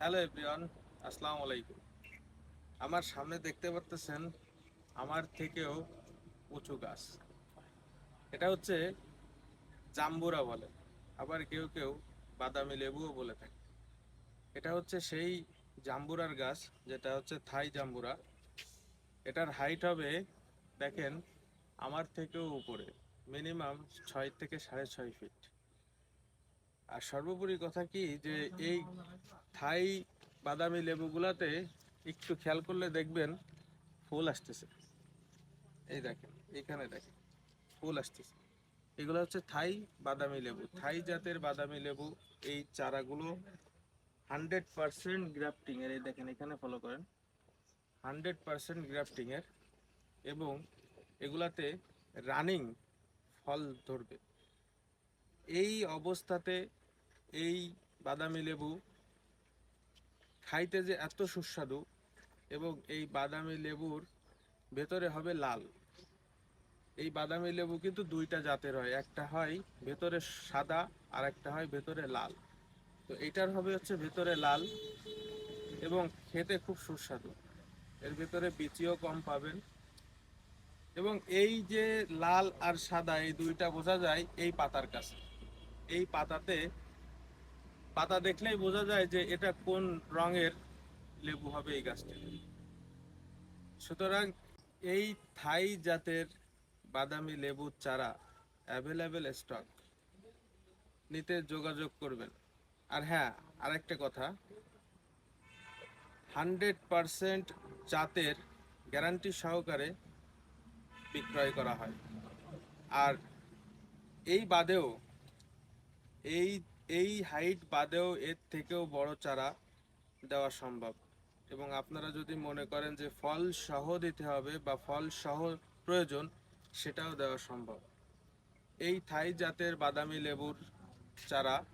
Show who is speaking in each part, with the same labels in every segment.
Speaker 1: Hello everyone, আসসালামু আলাইকুম। আমার সামনে দেখতে পারতেছেন আমার থেকেও উঁচু গাছ। এটা হচ্ছে জাম্বুরা বলে, আবার কেউ কেউ বাদামি লেবুও বলে থাকে। এটা হচ্ছে সেই জাম্বুরার গাছ, যেটা হচ্ছে থাই জাম্বুরা। এটার হাইট হবে, দেখেন, আমার থেকেও উপরে মিনিমাম ছয় থেকে সাড়ে ছয় ফিট আর সর্বোপরি কথা কি যে এই থাই বাদামি লেবুগুলাতে একটু খেয়াল করলে দেখবেন ফুল আসতেছে। এই দেখেন, এখানে দেখেন, ফুল আসতেছে। এগুলো হচ্ছে থাই বাদামি লেবু। থাই জাতের বাদামি লেবু, এই চারাগুলো হান্ড্রেড পার্সেন্ট গ্রাফটিং এর, এই দেখেন এখানে ফলো করেন। হান্ড্রেড পার্সেন্ট গ্রাফটিং এর এবং এগুলাতে রানিং ফল ধরবে। এই অবস্থাতে এই বাদামি লেবু খাইতে যে এত সুস্বাদু, এবং এই বাদামি লেবুর ভেতরে হবে লাল। এই বাদামি লেবু কিন্তু দুইটা জাতের হয়, একটা হয় ভেতরে সাদা আর একটা হয় ভেতরে লাল। তো এটার হবে হচ্ছে ভেতরে লাল, এবং খেতে খুব সুস্বাদু। এর ভেতরে বিচিও কম পাবেন। এবং এই যে লাল আর সাদা, এই দুইটা বোঝা যায় এই পাতার কাছে। এই পাতাতে পাতা দেখলেই বোঝা যায় যে এটা কোন রঙের লেবু হবে এই গাছটি। সুতরাং এই থাই জাতের বাদামি লেবুর চারা অ্যাভেলেবেল স্টক নিতে যোগাযোগ করবেন। আর হ্যাঁ আরেকটা কথা। হান্ড্রেড পারসেন্ট জাতের গ্যারান্টি সহকারে বিক্রয় করা হয়। আর এই বাদেও এই এই হাইট বাদেও এর থেকেও বড় চারা দেওয়া সম্ভব। এবং আপনারা যদি মনে করেন যে ফল সহ দিতে হবে বা ফল সহ প্রয়োজন, সেটাও দেওয়া সম্ভব। এই থাই জাতের বাদামি লেবুর চারা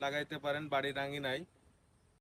Speaker 1: লাগাইতে পারেন বাড়ির আঙিনায়।